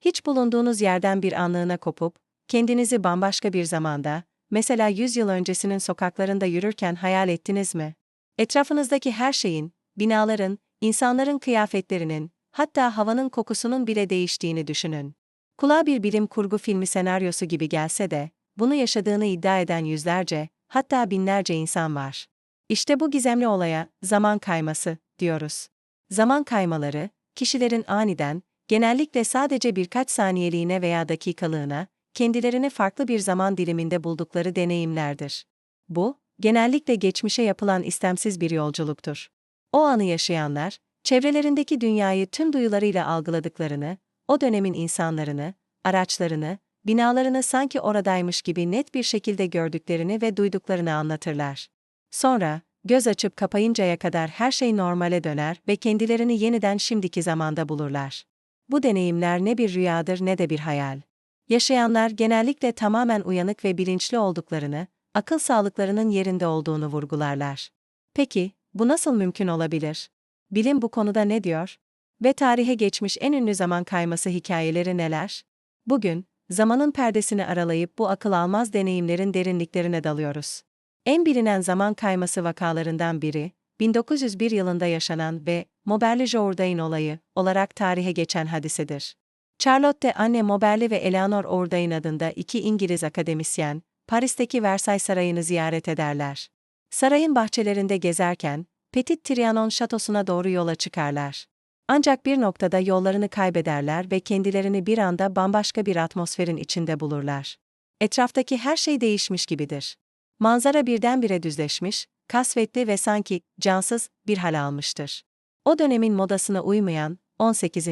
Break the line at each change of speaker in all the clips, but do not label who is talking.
Hiç bulunduğunuz yerden bir anlığına kopup, kendinizi bambaşka bir zamanda, mesela 100 yıl öncesinin sokaklarında yürürken hayal ettiniz mi? Etrafınızdaki her şeyin, binaların, insanların kıyafetlerinin, hatta havanın kokusunun bile değiştiğini düşünün. Kulağa bir bilim kurgu filmi senaryosu gibi gelse de, bunu yaşadığını iddia eden yüzlerce, hatta binlerce insan var. İşte bu gizemli olaya zaman kayması diyoruz. Zaman kaymaları, kişilerin aniden, genellikle sadece birkaç saniyeliğine veya dakikalığına, kendilerini farklı bir zaman diliminde buldukları deneyimlerdir. Bu, genellikle geçmişe yapılan istemsiz bir yolculuktur. O anı yaşayanlar, çevrelerindeki dünyayı tüm duyularıyla algıladıklarını, o dönemin insanlarını, araçlarını, binalarını sanki oradaymış gibi net bir şekilde gördüklerini ve duyduklarını anlatırlar. Sonra, göz açıp kapayıncaya kadar her şey normale döner ve kendilerini yeniden şimdiki zamanda bulurlar. Bu deneyimler ne bir rüyadır ne de bir hayal. Yaşayanlar genellikle tamamen uyanık ve bilinçli olduklarını, akıl sağlıklarının yerinde olduğunu vurgularlar. Peki, bu nasıl mümkün olabilir? Bilim bu konuda ne diyor? Ve tarihe geçmiş en ünlü zaman kayması hikayeleri neler? Bugün, zamanın perdesini aralayıp bu akıl almaz deneyimlerin derinliklerine dalıyoruz. En bilinen zaman kayması vakalarından biri, 1901 yılında yaşanan ve Moberly Jourdain olayı olarak tarihe geçen hadisedir. Charlotte Anne Moberly ve Eleanor Jourdain adında iki İngiliz akademisyen, Paris'teki Versailles Sarayı'nı ziyaret ederler. Sarayın bahçelerinde gezerken, Petit Trianon şatosuna doğru yola çıkarlar. Ancak bir noktada yollarını kaybederler ve kendilerini bir anda bambaşka bir atmosferin içinde bulurlar. Etraftaki her şey değişmiş gibidir. Manzara birdenbire düzleşmiş, kasvetli ve sanki cansız bir hal almıştır. O dönemin modasına uymayan 18.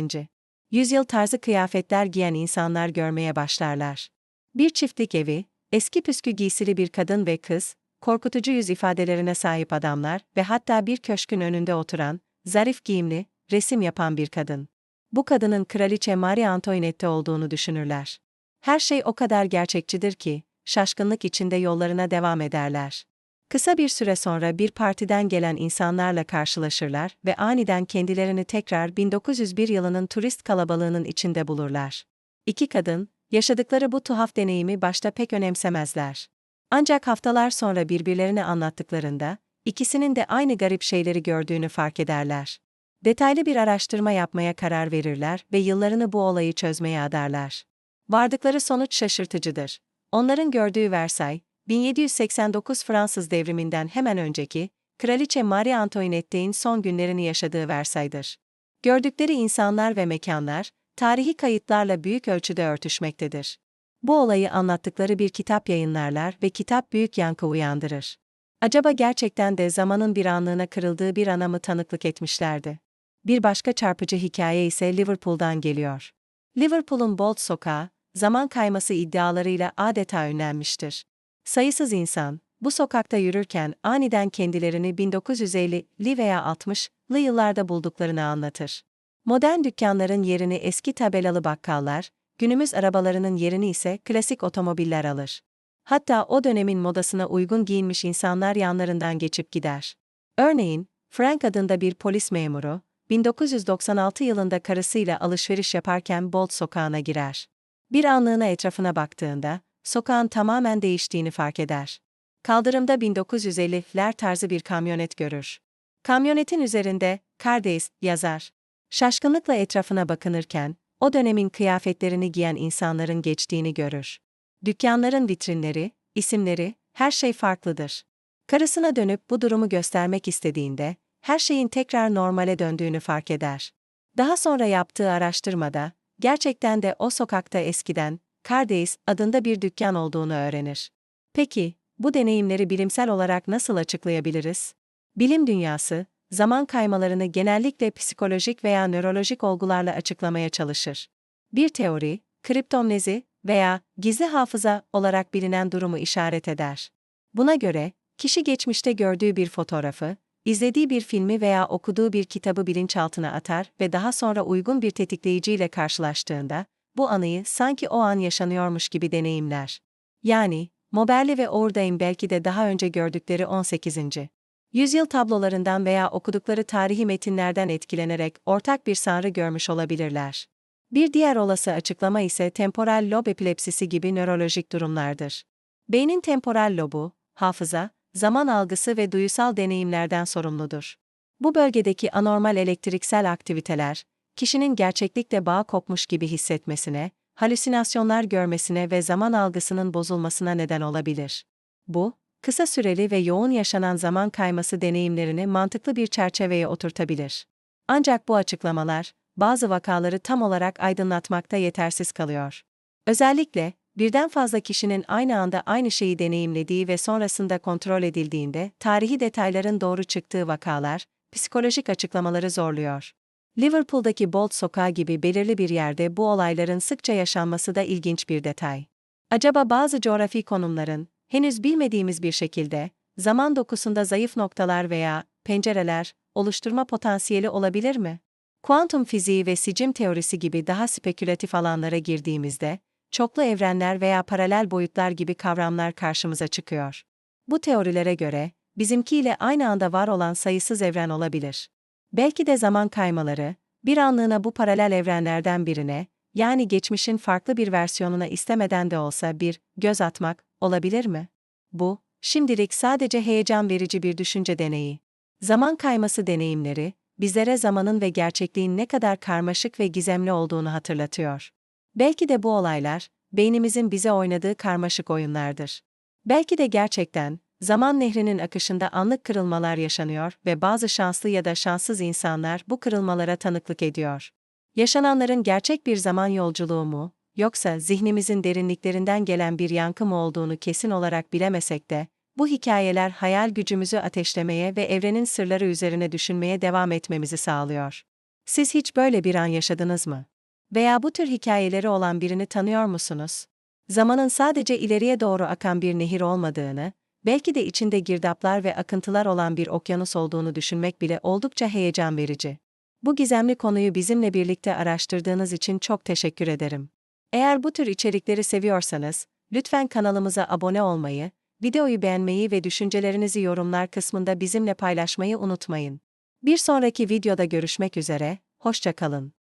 yüzyıl tarzı kıyafetler giyen insanlar görmeye başlarlar. Bir çiftlik evi, eski püskü giysili bir kadın ve kız, korkutucu yüz ifadelerine sahip adamlar ve hatta bir köşkün önünde oturan, zarif giyimli, resim yapan bir kadın. Bu kadının kraliçe Marie Antoinette olduğunu düşünürler. Her şey o kadar gerçekçidir ki, şaşkınlık içinde yollarına devam ederler. Kısa bir süre sonra bir partiden gelen insanlarla karşılaşırlar ve aniden kendilerini tekrar 1901 yılının turist kalabalığının içinde bulurlar. İki kadın, yaşadıkları bu tuhaf deneyimi başta pek önemsemezler. Ancak haftalar sonra birbirlerine anlattıklarında, ikisinin de aynı garip şeyleri gördüğünü fark ederler. Detaylı bir araştırma yapmaya karar verirler ve yıllarını bu olayı çözmeye adarlar. Vardıkları sonuç şaşırtıcıdır. Onların gördüğü Versailles, 1789 Fransız devriminden hemen önceki, Kraliçe Marie Antoinette'in son günlerini yaşadığı Versailles'dir. Gördükleri insanlar ve mekanlar, tarihi kayıtlarla büyük ölçüde örtüşmektedir. Bu olayı anlattıkları bir kitap yayınlarlar ve kitap büyük yankı uyandırır. Acaba gerçekten de zamanın bir anlığına kırıldığı bir ana mı tanıklık etmişlerdi? Bir başka çarpıcı hikaye ise Liverpool'dan geliyor. Liverpool'un Bolt sokağı, zaman kayması iddialarıyla adeta ünlenmiştir. Sayısız insan, bu sokakta yürürken aniden kendilerini 1950'li veya 60'lı yıllarda bulduklarını anlatır. Modern dükkanların yerini eski tabelalı bakkallar, günümüz arabalarının yerini ise klasik otomobiller alır. Hatta o dönemin modasına uygun giyinmiş insanlar yanlarından geçip gider. Örneğin, Frank adında bir polis memuru, 1996 yılında karısıyla alışveriş yaparken Bolt sokağına girer. Bir anlığına etrafına baktığında, sokağın tamamen değiştiğini fark eder. Kaldırımda 1950'ler tarzı bir kamyonet görür. Kamyonetin üzerinde Cardays yazar. Şaşkınlıkla etrafına bakınırken, o dönemin kıyafetlerini giyen insanların geçtiğini görür. Dükkanların vitrinleri, isimleri, her şey farklıdır. Karısına dönüp bu durumu göstermek istediğinde, her şeyin tekrar normale döndüğünü fark eder. Daha sonra yaptığı araştırmada, gerçekten de o sokakta eskiden, Cardays adında bir dükkan olduğunu öğrenir. Peki, bu deneyimleri bilimsel olarak nasıl açıklayabiliriz? Bilim dünyası, zaman kaymalarını genellikle psikolojik veya nörolojik olgularla açıklamaya çalışır. Bir teori, kriptomnezi veya gizli hafıza olarak bilinen durumu işaret eder. Buna göre, kişi geçmişte gördüğü bir fotoğrafı, izlediği bir filmi veya okuduğu bir kitabı bilinçaltına atar ve daha sonra uygun bir tetikleyiciyle karşılaştığında, bu anıyı sanki o an yaşanıyormuş gibi deneyimler. Yani, Moberly ve Ourdain belki de daha önce gördükleri 18. yüzyıl tablolarından veya okudukları tarihi metinlerden etkilenerek ortak bir sanrı görmüş olabilirler. Bir diğer olası açıklama ise temporal lob epilepsisi gibi nörolojik durumlardır. Beynin temporal lobu, hafıza, zaman algısı ve duyusal deneyimlerden sorumludur. Bu bölgedeki anormal elektriksel aktiviteler, kişinin gerçeklikle bağ kopmuş gibi hissetmesine, halüsinasyonlar görmesine ve zaman algısının bozulmasına neden olabilir. Bu, kısa süreli ve yoğun yaşanan zaman kayması deneyimlerini mantıklı bir çerçeveye oturtabilir. Ancak bu açıklamalar, bazı vakaları tam olarak aydınlatmakta yetersiz kalıyor. Özellikle, birden fazla kişinin aynı anda aynı şeyi deneyimlediği ve sonrasında kontrol edildiğinde tarihi detayların doğru çıktığı vakalar, psikolojik açıklamaları zorluyor. Liverpool'daki Bolt sokağı gibi belirli bir yerde bu olayların sıkça yaşanması da ilginç bir detay. Acaba bazı coğrafi konumların, henüz bilmediğimiz bir şekilde, zaman dokusunda zayıf noktalar veya pencereler oluşturma potansiyeli olabilir mi? Kuantum fiziği ve sicim teorisi gibi daha spekülatif alanlara girdiğimizde, çoklu evrenler veya paralel boyutlar gibi kavramlar karşımıza çıkıyor. Bu teorilere göre, bizimkiyle aynı anda var olan sayısız evren olabilir. Belki de zaman kaymaları, bir anlığına bu paralel evrenlerden birine, yani geçmişin farklı bir versiyonuna istemeden de olsa bir göz atmak olabilir mi? Bu, şimdilik sadece heyecan verici bir düşünce deneyi. Zaman kayması deneyimleri, bizlere zamanın ve gerçekliğin ne kadar karmaşık ve gizemli olduğunu hatırlatıyor. Belki de bu olaylar, beynimizin bize oynadığı karmaşık oyunlardır. Belki de gerçekten, zaman nehrinin akışında anlık kırılmalar yaşanıyor ve bazı şanslı ya da şanssız insanlar bu kırılmalara tanıklık ediyor. Yaşananların gerçek bir zaman yolculuğu mu, yoksa zihnimizin derinliklerinden gelen bir yankı mı olduğunu kesin olarak bilemesek de, bu hikayeler hayal gücümüzü ateşlemeye ve evrenin sırları üzerine düşünmeye devam etmemizi sağlıyor. Siz hiç böyle bir an yaşadınız mı? Veya bu tür hikayeleri olan birini tanıyor musunuz? Zamanın sadece ileriye doğru akan bir nehir olmadığını, belki de içinde girdaplar ve akıntılar olan bir okyanus olduğunu düşünmek bile oldukça heyecan verici. Bu gizemli konuyu bizimle birlikte araştırdığınız için çok teşekkür ederim. Eğer bu tür içerikleri seviyorsanız, lütfen kanalımıza abone olmayı, videoyu beğenmeyi ve düşüncelerinizi yorumlar kısmında bizimle paylaşmayı unutmayın. Bir sonraki videoda görüşmek üzere, hoşça kalın.